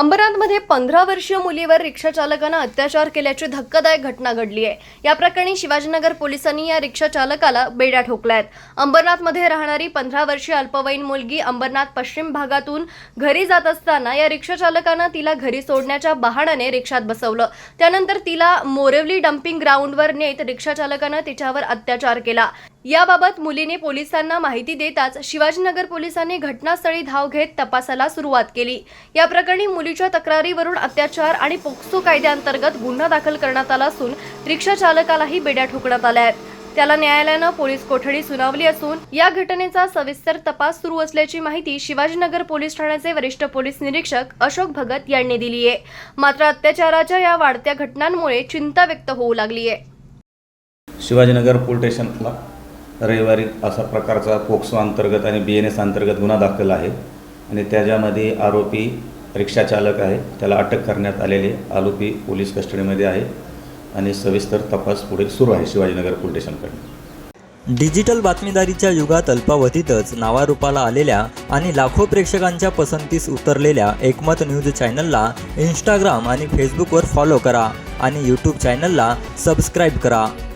अंबरनाथमध्ये पंधरा वर्षीय मुलीवर रिक्षा चालकानं अत्याचार केल्याची धक्कादायक घटना घडली आहे. या प्रकरणी शिवाजीनगर पोलिसांनी या रिक्षा चालकाला बेड्या ठोकल्यात. अंबरनाथमध्ये राहणारी पंधरा वर्षीय अल्पवयीन मुलगी अंबरनाथ पश्चिम भागातून घरी जात असताना या रिक्षा चालकानं तिला घरी सोडण्याच्या बहाण्याने रिक्षात बसवलं. त्यानंतर तिला मोरेवली डम्पिंग ग्राउंडवर नेत रिक्षा चालकानं तिच्यावर अत्याचार केला. याबाबत मुलीने पोलिसांना माहिती देताच शिवाजीनगर पोलिसांनी घटनास्थळी धाव घेत तपासाला सुरुवात केली. या प्रकरणी मुलीच्या तक्रारीवरून अत्याचार आणि पोक्सो कायद्याअंतर्गत गुन्हा दाखल करण्यात आला असून रिक्षा चालकालाही बेड्या ठोकण्यात आल्या आहेत. त्याला न्यायालयानं पोलीस कोठडी सुनावली असून या घटनेचा सविस्तर तपास सुरू असल्याची माहिती शिवाजीनगर पोलीस ठाण्याचे वरिष्ठ पोलीस निरीक्षक अशोक भगत यांनी दिली आहे. मात्र अत्याचाराच्या या वाढत्या घटनांमुळे चिंता व्यक्त होऊ लागली आहे. शिवाजीनगर पोलीस स्टेशनला रविवारी असा प्रकारचा पोक्सो अंतर्गत आणि बी एन एस अंतर्गत गुन्हा दाखल आहे. आणि त्याच्यामध्ये आरोपी रिक्षाचालक आहे. त्याला अटक करण्यात आलेली आरोपी पोलीस कस्टडीमध्ये आहे. आणि सविस्तर तपास पुढे सुरू आहे शिवाजीनगर पोलीस स्टेशनकडे डिजिटल बातमीदारीच्या युगात अल्पावधीतच नावारूपाला आलेल्या आणि लाखो प्रेक्षकांच्या पसंतीस उतरलेल्या एकमत न्यूज चॅनलला इंस्टाग्राम आणि फेसबुकवर फॉलो करा आणि यूट्यूब चॅनलला सबस्क्राईब करा.